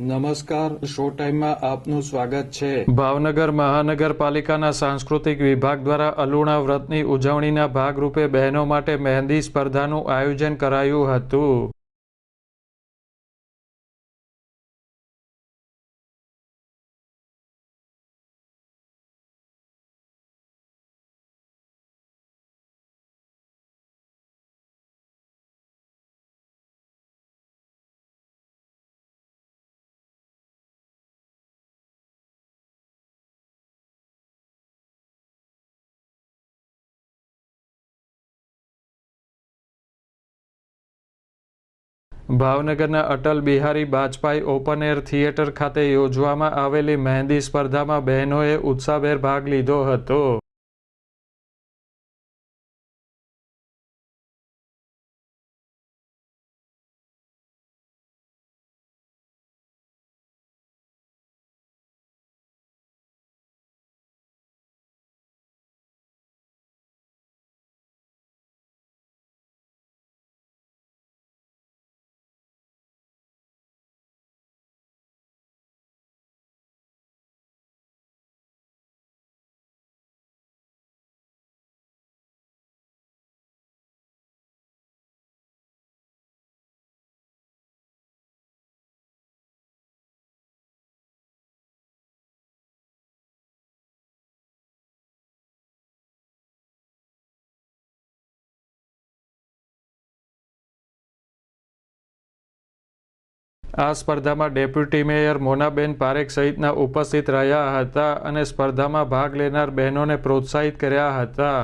નમસ્કાર, શો ટાઈમમાં આપનું સ્વાગત છે. ભાવનગર મહાનગરપાલિકાના સાંસ્કૃતિક વિભાગ દ્વારા અલુણા વ્રતની ઉજવણીના ભાગરૂપે બહેનો માટે મહેંદી સ્પર્ધાનું આયોજન કરાયું હતું. ભાવનગરના Atal Bihari Bajpai open air theatre ખાતે યોજવામાં આવેલી મહેંદી સ્પર્ધામાં બહેનોએ ઉત્સાહભેર ભાગ લીધો હતો. આ સ્પર્ધામાં ડેપ્યુટી મેયર મોનાબેન પારેખ સહિતના ઉપસ્થિત રહ્યા હતા અને સ્પર્ધામાં ભાગ લેનાર બહેનોને પ્રોત્સાહિત કર્યા હતા.